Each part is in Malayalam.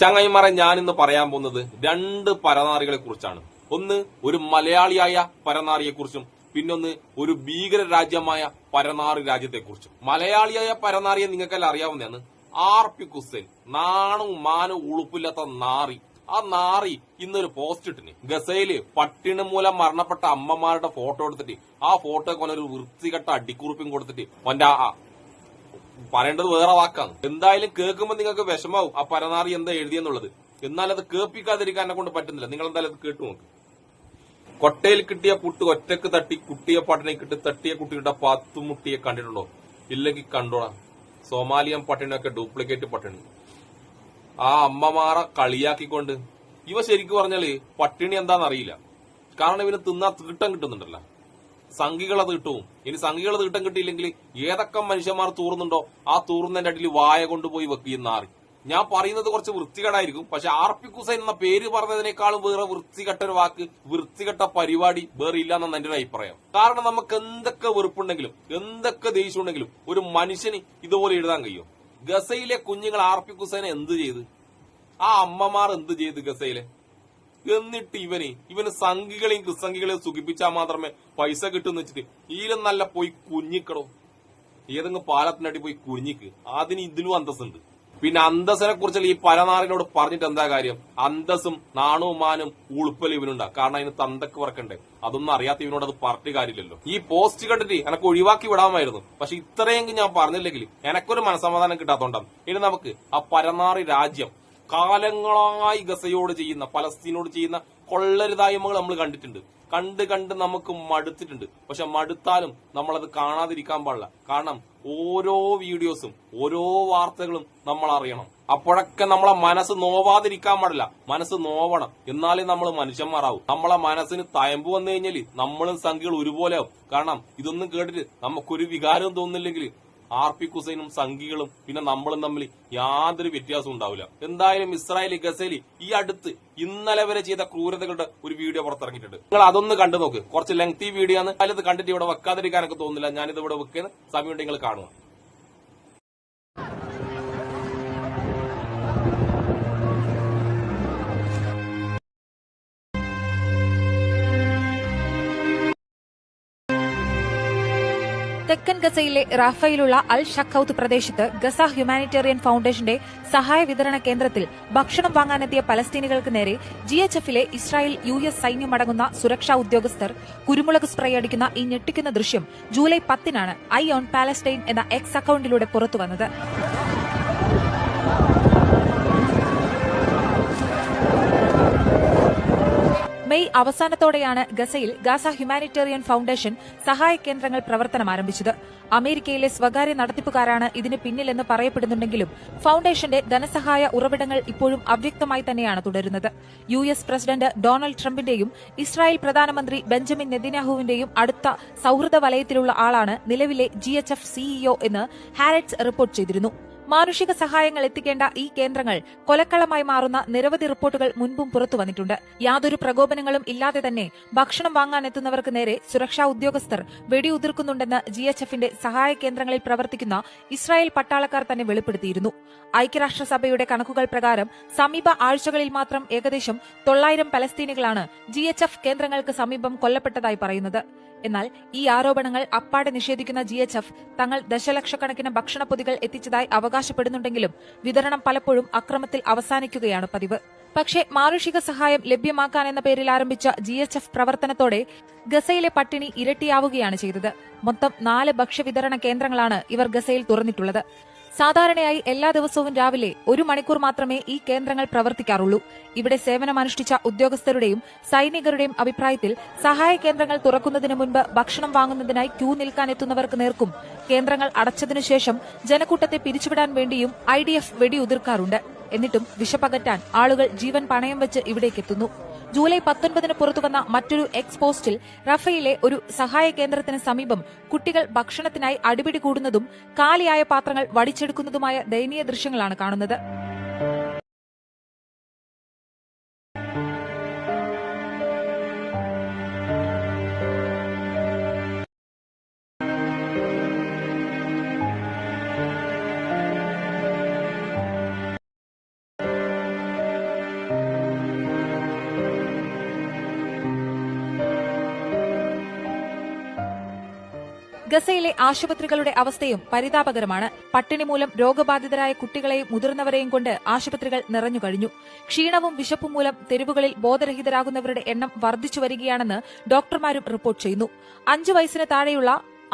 ചങ്ങായിമാരെ ഞാൻ ഇന്ന് പറയാൻ പോകുന്നത് രണ്ട് പരനാറികളെ കുറിച്ചാണ് ഒന്ന് ഒരു മലയാളിയായ പരനാറിയെ കുറിച്ചും പിന്നൊന്ന് ഒരു ഭീകര രാജ്യമായ പരനാറി രാജ്യത്തെക്കുറിച്ചും. മലയാളിയായ പരനാറിയെ നിങ്ങൾക്കെല്ലാം അറിയാവുന്നതാണ്. ആർ പി കുസൈൻ നാണും മാനും ഉളുപ്പില്ലാത്ത നാറി. ആ നാറി ഇന്നൊരു പോസ്റ്റ് ഇട്ടിന്. ഗസയിൽ പട്ടിണി മൂലം മരണപ്പെട്ട അമ്മമാരുടെ ഫോട്ടോ എടുത്തിട്ട് ആ ഫോട്ടോ കൊണ്ടൊരു വൃത്തികെട്ട അടിക്കുറിപ്പും കൊടുത്തിട്ട് അവന്റെ പറയേണ്ടത് വേറെ വാക്കാണ്. എന്തായാലും കേൾക്കുമ്പോൾ നിങ്ങൾക്ക് വിഷമാവും. ആ പരനാറി എന്താ എഴുതിയെന്നുള്ളത്. എന്നാൽ അത് കേൾപ്പിക്കാതിരിക്കാൻ എന്നെ കൊണ്ട് പറ്റുന്നില്ല. നിങ്ങൾ എന്തായാലും അത് കേട്ടു നോക്ക്. കൊട്ടയിൽ കിട്ടിയ പുട്ട് ഒറ്റയ്ക്ക് തട്ടി കുട്ടിയ പട്ടിണി കിട്ടി. തട്ടിയ കുട്ടിയുടെ പത്തുമുട്ടിയെ കണ്ടിട്ടുണ്ടോ? ഇല്ലെങ്കിൽ കണ്ടോളാം സോമാലിയൻ പട്ടിണിയൊക്കെ ഡ്യൂപ്ലിക്കേറ്റ് പട്ടിണി. ആ അമ്മമാറെ കളിയാക്കിക്കൊണ്ട്. ഇവ ശരിക്കും പറഞ്ഞാൽ പട്ടിണി എന്താണെന്നറിയില്ല. കാരണം ഇവന് തിന്നാ തീട്ടം കിട്ടുന്നുണ്ടല്ലോ. സംഘികൾ തീട്ടവും ഇനി സംഘികൾ തീട്ടം കിട്ടിയില്ലെങ്കിൽ ഏതൊക്കെ മനുഷ്യന്മാർ തൂറുന്നുണ്ടോ ആ തൂറുന്നതിന്റെ അടിയിൽ വായ കൊണ്ടുപോയി വെക്കുകയും നാറി ഞാൻ പറയുന്നത് കുറച്ച് വൃത്തികേടായിരിക്കും. പക്ഷെ ആർ പി കുസൈൻ എന്ന പേര് പറഞ്ഞതിനേക്കാളും വേറെ വൃത്തികെട്ട ഒരു വാക്ക് വൃത്തികെട്ട പരിപാടി വേറെ ഇല്ല എന്നാണ് എന്റെ ഒരു അഭിപ്രായം. കാരണം നമുക്ക് എന്തൊക്കെ വെറുപ്പുണ്ടെങ്കിലും എന്തൊക്കെ ദേഷ്യമുണ്ടെങ്കിലും ഒരു മനുഷ്യന് ഇതുപോലെ എഴുതാൻ കഴിയും. ഗസയിലെ കുഞ്ഞുങ്ങൾ ആർ പി കുസൈനെ എന്ത് ചെയ്ത്? ആ അമ്മമാർ എന്ത് ചെയ്ത് ഗസയിലെ? എന്നിട്ട് ഇവന് ഇവന് സംഘികളെയും ക്രിസംഘികളെയും സുഖിപ്പിച്ചാൽ മാത്രമേ പൈസ കിട്ടുമെന്ന് വെച്ചിട്ട് ഈലും നല്ല പോയി കുഞ്ഞിക്കടോ. ഏതെങ്കിലും പാലത്തിനടി പോയി കുഞ്ഞിക്ക്. അതിന് ഇതിലും അന്തസ്സുണ്ട്. പിന്നെ അന്തസ്സിനെ കുറിച്ചുള്ള ഈ പരനാറിനോട് പറഞ്ഞിട്ട് എന്താ കാര്യം? അന്തസ്സും നാണവും മാനും ഉളുപ്പലും ഇവനുണ്ടാ. കാരണം അതിന് തന്തക്ക് പറക്കണ്ടേ അതൊന്നും അറിയാത്ത ഇവനോട് അത് പറഞ്ഞിട്ട് കാര്യമില്ലല്ലോ. ഈ പോസ്റ്റ് കണ്ടിട്ട് എനക്ക് ഒഴിവാക്കി വിടാമായിരുന്നു. പക്ഷെ ഇത്രയെങ്കിലും ഞാൻ പറഞ്ഞില്ലെങ്കിൽ എനക്കൊരു മനസമാധാനം കിട്ടാത്തോണ്ടാണ്. ഇനി നമുക്ക് ആ പരനാറി രാജ്യം കാലങ്ങളായി ഗസയോട് ചെയ്യുന്ന പലസ്തീനോട് ചെയ്യുന്ന കൊള്ളരുതായ്മകൾ നമ്മൾ കണ്ടിട്ടുണ്ട്. കണ്ട് കണ്ട് നമുക്ക് മടുത്തിട്ടുണ്ട്. പക്ഷെ മടുത്താലും നമ്മളത് കാണാതിരിക്കാൻ പാടില്ല. കാരണം ഓരോ വീഡിയോസും ഓരോ വാർത്തകളും നമ്മൾ അറിയണം. അപ്പോഴൊക്കെ നമ്മളെ മനസ്സ് നോവാതിരിക്കാൻ പാടില്ല. മനസ്സ് നോവണം. എന്നാലേ നമ്മൾ മനുഷ്യന്മാരാവും. നമ്മളെ മനസ്സിന് തയമ്പ് വന്നു കഴിഞ്ഞാൽ നമ്മളും സംഖ്യകൾ ഒരുപോലെ ആവും. കാരണം ഇതൊന്നും കേട്ടിട്ട് നമുക്കൊരു വികാരം തോന്നുന്നില്ലെങ്കിൽ ആർ പി കുസൈനും സംഘികളും പിന്നെ നമ്മളും തമ്മിൽ യാതൊരു വ്യത്യാസവും ഉണ്ടാവില്ല. എന്തായാലും ഇസ്രായേലി ഗസേലി ഈ അടുത്ത് ഇന്നലെ വരെ ചെയ്ത ക്രൂരതകളുടെ ഒരു വീഡിയോ പുറത്തിറങ്ങിയിട്ടുണ്ട്. നിങ്ങൾ അതൊന്ന് കണ്ടു നോക്ക്. കുറച്ച് ലെങ്തി വീഡിയോ ആണ്. അതിലത് കണ്ടിട്ട് ഇവിടെ വെക്കാതിരിക്കാനൊക്കെ തോന്നുന്നില്ല. ഞാനിത് ഇവിടെ വെക്കുന്ന സമയം നിങ്ങൾ കാണുക. തെക്കൻ ഗസയിലെ റാഫയിലുള്ള അൽ ഷക്കൌത്ത് പ്രദേശത്ത് ഗസ ഹ്യൂമാനിറ്റേറിയൻ ഫൌണ്ടേഷന്റെ സഹായ വിതരണ കേന്ദ്രത്തിൽ ഭക്ഷണം വാങ്ങാനെത്തിയ പലസ്തീനികൾക്ക് നേരെ ജി എച്ച് എഫിലെ ഇസ്രായേൽ യു എസ് സൈന്യമടങ്ങുന്ന സുരക്ഷാ ഉദ്യോഗസ്ഥർ കുരുമുളക് സ്പ്രേ അടിക്കുന്ന ഈ ഞെട്ടിക്കുന്ന ദൃശ്യം ജൂലൈ പത്തിനാണ് ഐ ഓൺ പാലസ്റ്റൈൻ എന്ന എക്സ് അക്കൌണ്ടിലൂടെ പുറത്തുവന്നത്. മെയ് അവസാനത്തോടെയാണ് ഗസയിൽ ഗാസ ഹ്യൂമാനിറ്റേറിയൻ ഫൌണ്ടേഷൻ സഹായ കേന്ദ്രങ്ങൾ പ്രവർത്തനം ആരംഭിച്ചത്. അമേരിക്കയിലെ സ്വകാര്യ നടത്തിപ്പുകാരാണ് ഇതിന് പിന്നിലെന്ന് പറയപ്പെടുന്നുണ്ടെങ്കിലും ഫൌണ്ടേഷന്റെ ധനസഹായ ഉറവിടങ്ങൾ ഇപ്പോഴും അവ്യക്തമായി തന്നെയാണ് തുടരുന്നത്. യു എസ് പ്രസിഡന്റ് ഡൊണാൾഡ് ട്രംപിന്റെയും ഇസ്രായേൽ പ്രധാനമന്ത്രി ബെഞ്ചമിൻ നെതിനാഹുവിന്റെയും അടുത്ത സൌഹൃദ വലയത്തിലുള്ള ആളാണ് നിലവിലെ ജി എച്ച് എഫ് സിഇഒ എന്ന് ഹാരറ്റ്സ് റിപ്പോർട്ട് ചെയ്തിരുന്നു. മാനുഷിക സഹായങ്ങൾ എത്തിക്കേണ്ട ഈ കേന്ദ്രങ്ങൾ കൊലക്കളമായി മാറുന്ന നിരവധി റിപ്പോർട്ടുകൾ മുൻപും പുറത്തു വന്നിട്ടുണ്ട്. യാതൊരു പ്രകോപനങ്ങളും ഇല്ലാതെ തന്നെ ഭക്ഷണം വാങ്ങാൻ എത്തുന്നവർക്ക് നേരെ സുരക്ഷാ ഉദ്യോഗസ്ഥർ വെടിയുതിർക്കുന്നുണ്ടെന്ന് ജി എച്ച് എഫിന്റെ സഹായ കേന്ദ്രങ്ങളിൽ പ്രവർത്തിക്കുന്ന ഇസ്രായേൽ പട്ടാളക്കാർ തന്നെ വെളിപ്പെടുത്തിയിരുന്നു. ഐക്യരാഷ്ട്രസഭയുടെ കണക്കുകൾ പ്രകാരം സമീപ ആഴ്ചകളിൽ മാത്രം ഏകദേശം തൊള്ളായിരം പലസ്തീനികളാണ് ജി കേന്ദ്രങ്ങൾക്ക് സമീപം കൊല്ലപ്പെട്ടതായി പറയുന്നത്. എന്നാൽ ഈ ആരോപണങ്ങൾ അപ്പാടെ നിഷേധിക്കുന്ന ജി എച്ച് എഫ് തങ്ങൾ ദശലക്ഷക്കണക്കിന് ഭക്ഷണപ്പൊതികൾ എത്തിച്ചതായി അവകാശപ്പെടുന്നുണ്ടെങ്കിലും വിതരണം പലപ്പോഴും അക്രമത്തിൽ അവസാനിക്കുകയാണ് പതിവ്. പക്ഷേ മാനുഷിക സഹായം ലഭ്യമാക്കാൻ എന്ന പേരിൽ ആരംഭിച്ച ജി എച്ച് എഫ് പ്രവർത്തനത്തോടെ ഗസയിലെ പട്ടിണി ഇരട്ടിയാവുകയാണ് ചെയ്തത്. മൊത്തം നാല് ഭക്ഷ്യവിതരണ കേന്ദ്രങ്ങളാണ് ഇവർ ഗസയിൽ തുറന്നിട്ടുള്ളത്. സാധാരണയായി എല്ലാ ദിവസവും രാവിലെ ഒരു മണിക്കൂർ മാത്രമേ ഈ കേന്ദ്രങ്ങൾ പ്രവർത്തിക്കാറുള്ളൂ. ഇവിടെ സേവനമനുഷ്ഠിച്ച ഉദ്യോഗസ്ഥരുടെയും സൈനികരുടെയും അഭിപ്രായത്തിൽ സഹായ കേന്ദ്രങ്ങൾ തുറക്കുന്നതിന് മുൻപ് ഭക്ഷണം വാങ്ങുന്നതിനായി ക്യൂ നിൽക്കാനെത്തുന്നവർക്ക് നേർക്കും. കേന്ദ്രങ്ങൾ അടച്ചതിനുശേഷം ജനക്കൂട്ടത്തെ പിരിച്ചുവിടാൻ വേണ്ടിയും ഐ ഡി എഫ് വെടിയുതിർക്കാറുണ്ട്. എന്നിട്ടും വിശപ്പകറ്റാൻ ആളുകൾ ജീവൻ പണയം വെച്ച് ഇവിടേക്കെത്തുന്നു. ജൂലൈ പത്തൊൻപതിന് പുറത്തുവന്ന മറ്റൊരു എക്സ് പോസ്റ്റിൽ റഫയിലെ ഒരു സഹായ കേന്ദ്രത്തിന് സമീപം കുട്ടികൾ ഭക്ഷണത്തിനായി അടിപിടി കൂടുന്നതും കാലിയായ പാത്രങ്ങൾ വടിച്ചെടുക്കുന്നതുമായ ദയനീയ ദൃശ്യങ്ങളാണ് കാണുന്നത്. ഗസയിലെ ആശുപത്രികളുടെ അവസ്ഥയും പരിതാപകരമാണ്. പട്ടിണി മൂലം രോഗബാധിതരായ കുട്ടികളെയും മുതിർന്നവരെയും കൊണ്ട് ആശുപത്രികൾ നിറഞ്ഞുകഴിഞ്ഞു ക്ഷീണവും വിശപ്പും മൂലം തെരുവുകളിൽ ബോധരഹിതരാകുന്നവരുടെ എണ്ണം വർദ്ധിച്ചു വരികയാണെന്ന് ഡോക്ടർമാരും റിപ്പോർട്ട് ചെയ്യുന്നു. അഞ്ചു വയസ്സിന് താഴെയുള്ള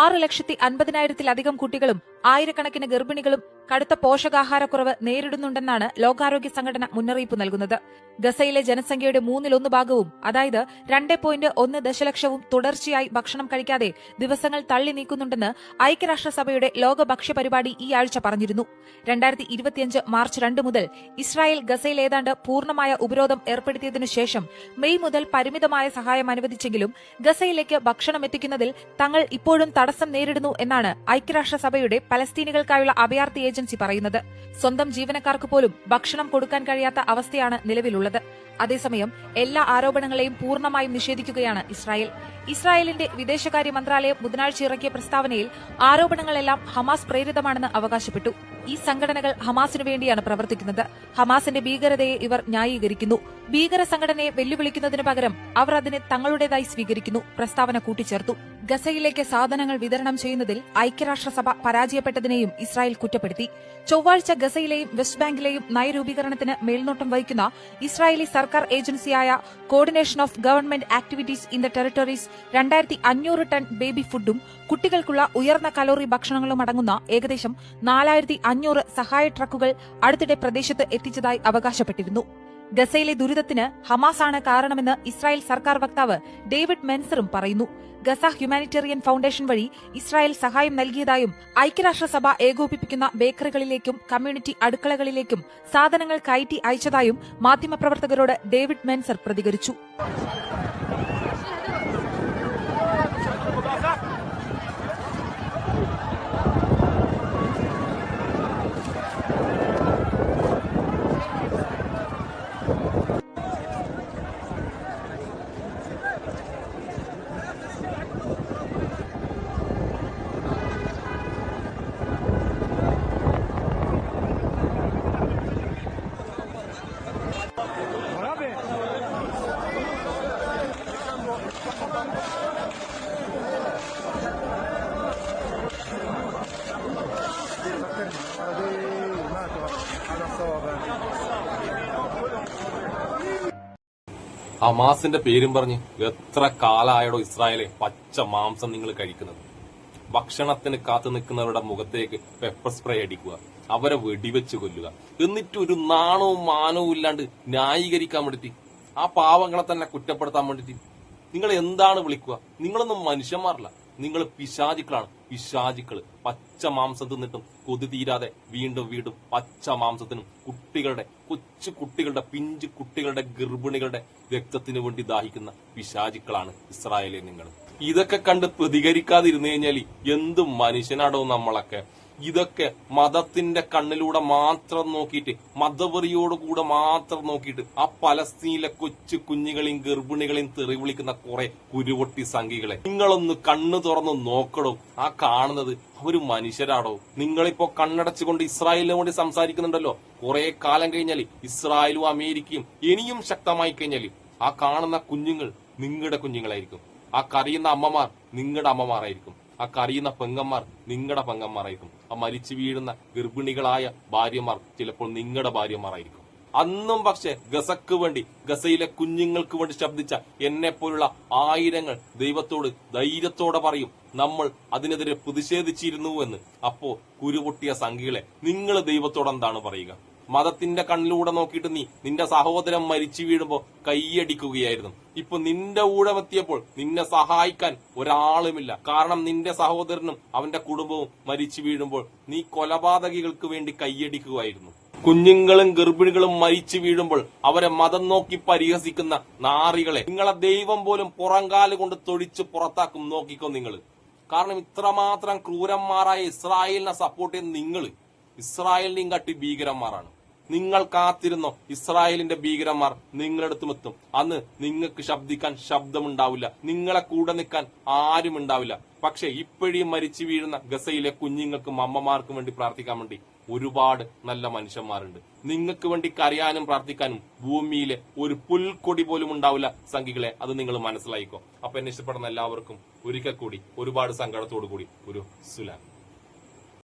ആറ് ലക്ഷത്തി അൻപതിനായിരത്തിലധികം കുട്ടികളും ആയിരക്കണക്കിന് ഗർഭിണികളും കടുത്ത പോഷകാഹാരക്കുറവ് നേരിടുന്നുണ്ടെന്നാണ് ലോകാരോഗ്യ സംഘടന മുന്നറിയിപ്പ് നൽകുന്നത്. ഗസയിലെ ജനസംഖ്യയുടെ മൂന്നിലൊന്ന് ഭാഗവും അതായത് രണ്ട് പോയിന്റ് ഒന്ന് ദശലക്ഷവും തുടർച്ചയായി ഭക്ഷണം കഴിക്കാതെ ദിവസങ്ങൾ തള്ളി നീക്കുന്നുണ്ടെന്ന് ഐക്യരാഷ്ട്രസഭയുടെ ലോക ഭക്ഷ്യ പരിപാടി ഈ ആഴ്ച പറഞ്ഞിരുന്നു. രണ്ടായിരത്തി ഇരുപത്തിയഞ്ച് മാർച്ച് രണ്ട് മുതൽ ഇസ്രായേൽ ഗസയിൽ ഏതാണ്ട് പൂർണമായ ഉപരോധം ഏർപ്പെടുത്തിയതിനു ശേഷം മെയ് മുതൽ പരിമിതമായ സഹായം അനുവദിച്ചെങ്കിലും ഗസയിലേക്ക് ഭക്ഷണം എത്തിക്കുന്നതിൽ തങ്ങൾ ഇപ്പോഴും തടസ്സം നേരിടുന്നു എന്നാണ് ഐക്യരാഷ്ട്രസഭയുടെ പലസ്തീനികൾക്കായുള്ള അഭയാർത്ഥി ഏജൻസി പറയുന്നത്. സ്വന്തം ജീവനക്കാർക്ക് പോലും ഭക്ഷണം കൊടുക്കാൻ കഴിയാത്ത അവസ്ഥയാണ് നിലവിലുള്ളത്. അതേസമയം എല്ലാ ആരോപണങ്ങളെയും പൂർണമായും നിഷേധിക്കുകയാണ് ഇസ്രായേൽ. ഇസ്രായേലിന്റെ വിദേശകാര്യ മന്ത്രാലയം ബുധനാഴ്ച ഇറക്കിയ പ്രസ്താവനയിൽ ആരോപണങ്ങളെല്ലാം ഹമാസ് പ്രേരിതമാണെന്ന് അവകാശപ്പെട്ടു. ഈ സംഘടനകൾ ഹമാസിനു വേണ്ടിയാണ് പ്രവർത്തിക്കുന്നത്. ഹമാസിന്റെ ഭീകരതയെ ഇവർ ന്യായീകരിക്കുന്നു. ഭീകര സംഘടനയെ വെല്ലുവിളിക്കുന്നതിനു പകരം അവർ അതിനെ തങ്ങളുടേതായി സ്വീകരിക്കുന്നു. പ്രസ്താവന കൂട്ടിച്ചേർത്തു. ഗസയിലേക്ക് സാധനങ്ങൾ വിതരണം ചെയ്യുന്നതിൽ ഐക്യരാഷ്ട്രസഭ പരാജയപ്പെട്ടതിനെയും ഇസ്രായേൽ കുറ്റപ്പെടുത്തി. ചൊവ്വാഴ്ച ഗസയിലെയും വെസ്റ്റ് ബാങ്കിലെയും നയരൂപീകരണത്തിന് മേൽനോട്ടം വഹിക്കുന്ന ഇസ്രായേലി സർക്കാർ ഏജൻസിയായ coordination of government activities in the territories രണ്ടായിരത്തി അഞ്ഞൂറ് ടൺ ബേബി ഫുഡും കുട്ടികൾക്കുള്ള ഉയർന്ന കലോറി ഭക്ഷണങ്ങളും അടങ്ങുന്ന ഏകദേശം നാലായിരത്തി അഞ്ഞൂറ് സഹായ ട്രക്കുകൾ അടുത്തിടെ പ്രദേശത്ത് എത്തിച്ചതായി അവകാശപ്പെട്ടിരുന്നു. ഗസയിലെ ദുരിതത്തിന് ഹമാസാണ് കാരണമെന്ന് ഇസ്രായേൽ സർക്കാർ വക്താവ് ഡേവിഡ് മെൻസറും പറയുന്നു. ഗസ ഹ്യൂമാനിറ്റേറിയൻ ഫൌണ്ടേഷൻ വഴി ഇസ്രായേൽ സഹായം നൽകിയതായും ഐക്യരാഷ്ട്രസഭ ഏകോപിപ്പിക്കുന്ന ബേക്കറികളിലേക്കും കമ്മ്യൂണിറ്റി അടുക്കളകളിലേക്കും സാധനങ്ങൾ കയറ്റി അയച്ചതായും മാധ്യമപ്രവർത്തകരോട് ഡേവിഡ് മെൻസർ പ്രതികരിച്ചു. ഹമാസിന്റെ പേരും പറഞ്ഞ് എത്ര കാലായടോ ഇസ്രായേലെ പച്ച മാംസം നിങ്ങൾ കഴിക്കുന്നത്? ഭക്ഷണത്തിന് കാത്തു നിൽക്കുന്നവരുടെ മുഖത്തേക്ക് പെപ്പർ സ്പ്രേ അടിക്കുക അവരെ വെടിവെച്ച് കൊല്ലുക. എന്നിട്ട് ഒരു നാണവും മാനവും ഇല്ലാണ്ട് ന്യായീകരിക്കാൻ വേണ്ടിയിട്ട് ആ പാവങ്ങളെ തന്നെ കുറ്റപ്പെടുത്താൻ വേണ്ടിയിട്ട് നിങ്ങൾ എന്താണ് വിളിക്കുക? നിങ്ങളൊന്നും മനുഷ്യന്മാരല്ല. നിങ്ങൾ പിശാചിക്കളാണ്. പിശാചിക്കൾ പച്ച മാംസം തിന്നിട്ടും കൊതി തീരാതെ വീണ്ടും വീണ്ടും പച്ച മാംസത്തിനും കുട്ടികളുടെ കൊച്ചു കുട്ടികളുടെ പിഞ്ചു കുട്ടികളുടെ ഗർഭിണികളുടെ രക്തത്തിന് വേണ്ടി ദാഹിക്കുന്ന പിശാചിക്കളാണ് ഇസ്രായേലിൽ നിങ്ങൾ. ഇതൊക്കെ കണ്ട് പ്രതികരിക്കാതിരുന്നു കഴിഞ്ഞാൽ എന്തും മനുഷ്യനാടോ നമ്മളൊക്കെ. ഇതൊക്കെ മതത്തിന്റെ കണ്ണിലൂടെ മാത്രം നോക്കിയിട്ട് മതവെറിയോടുകൂടെ മാത്രം നോക്കിയിട്ട് ആ പലസ്തീനിലെ കൊച്ചു കുഞ്ഞുങ്ങളെയും ഗർഭിണികളെയും തെറി വിളിക്കുന്ന കുറെ കുരുവൊട്ടി സംഖ്യകളെ നിങ്ങളൊന്ന് കണ്ണു തുറന്ന് നോക്കണോ ആ കാണുന്നത് ഒരു മനുഷ്യരാടോ. നിങ്ങളിപ്പോ കണ്ണടച്ചുകൊണ്ട് ഇസ്രായേലിനെ വേണ്ടി സംസാരിക്കുന്നുണ്ടല്ലോ. കുറെ കാലം കഴിഞ്ഞാൽ ഇസ്രായേലും അമേരിക്കയും ഇനിയും ശക്തമായി കഴിഞ്ഞാൽ ആ കാണുന്ന കുഞ്ഞുങ്ങൾ നിങ്ങളുടെ കുഞ്ഞുങ്ങളായിരിക്കും. ആ കറിയുന്ന അമ്മമാർ നിങ്ങളുടെ അമ്മമാരായിരിക്കും. ആ കറിയുന്ന പെങ്ങന്മാർ നിങ്ങളുടെ പെങ്ങന്മാരായിരിക്കും. ആ മരിച്ചു വീഴുന്ന ഗർഭിണികളായ ഭാര്യമാർ ചിലപ്പോൾ നിങ്ങളുടെ ഭാര്യമാരായിരിക്കും. അന്നും പക്ഷെ ഗസക്ക് വേണ്ടി ഗസയിലെ കുഞ്ഞുങ്ങൾക്ക് വേണ്ടി ശബ്ദിച്ച എന്നെ പോലുള്ള ആയിരങ്ങൾ ദൈവത്തോട് ധൈര്യത്തോടെ പറയും നമ്മൾ അതിനെതിരെ പ്രതിഷേധിച്ചിരുന്നു എന്ന് അപ്പോ കുരുപൊട്ടിയ സംഖ്യകളെ നിങ്ങൾ ദൈവത്തോട് എന്താണ് പറയുക? മതത്തിന്റെ കണ്ണിലൂടെ നോക്കിയിട്ട് നീ നിന്റെ സഹോദരൻ മരിച്ചു വീഴുമ്പോ കൈയടിക്കുകയായിരുന്നു. ഇപ്പൊ നിന്റെ ഊഴമെത്തിയപ്പോൾ നിന്നെ സഹായിക്കാൻ ഒരാളുമില്ല. കാരണം നിന്റെ സഹോദരനും അവന്റെ കുടുംബവും മരിച്ചു വീഴുമ്പോൾ നീ കൊലപാതകികൾക്ക് വേണ്ടി കൈയടിക്കുകയായിരുന്നു. കുഞ്ഞുങ്ങളും ഗർഭിണികളും മരിച്ചു വീഴുമ്പോൾ അവരെ മതം നോക്കി പരിഹസിക്കുന്ന നാറികളെ നിങ്ങളെ ദൈവം പോലും പുറംകാൽ കൊണ്ട് തൊഴിച്ച് പുറത്താക്കും നോക്കിക്കോ നിങ്ങൾ കാരണം ഇത്രമാത്രം ക്രൂരന്മാരായ ഇസ്രായേലിനെ സപ്പോർട്ട് ചെയ്യുന്ന നിങ്ങൾ ഇസ്രായേലിനെയും കട്ടി ഭീകരന്മാരാണ്. നിങ്ങൾ കാത്തിരുന്നോ? ഇസ്രായേലിന്റെ ഭീകരന്മാർ നിങ്ങളടുത്തും എത്തും. അന്ന് നിങ്ങൾക്ക് ശബ്ദിക്കാൻ ശബ്ദമുണ്ടാവില്ല. നിങ്ങളെ കൂടെ നിൽക്കാൻ ആരും ഉണ്ടാവില്ല. പക്ഷെ ഇപ്പോഴും മരിച്ചു വീഴുന്ന ഗസയിലെ കുഞ്ഞുങ്ങൾക്കും അമ്മമാർക്കും വേണ്ടി പ്രാർത്ഥിക്കാൻ വേണ്ടി ഒരുപാട് നല്ല മനുഷ്യന്മാരുണ്ട്. നിങ്ങൾക്ക് വേണ്ടി കരയാനും പ്രാർത്ഥിക്കാനും ഭൂമിയിലെ ഒരു പുൽക്കൊടി പോലും ഉണ്ടാവില്ല. സംഘികളെ അത് നിങ്ങൾ മനസ്സിലായിക്കോ. അപ്പൊ എന്നെ ഇഷ്ടപ്പെടുന്ന എല്ലാവർക്കും ഒരിക്കൽ കൂടി ഒരുപാട് സങ്കടത്തോടു കൂടി ഒരു സുലാം.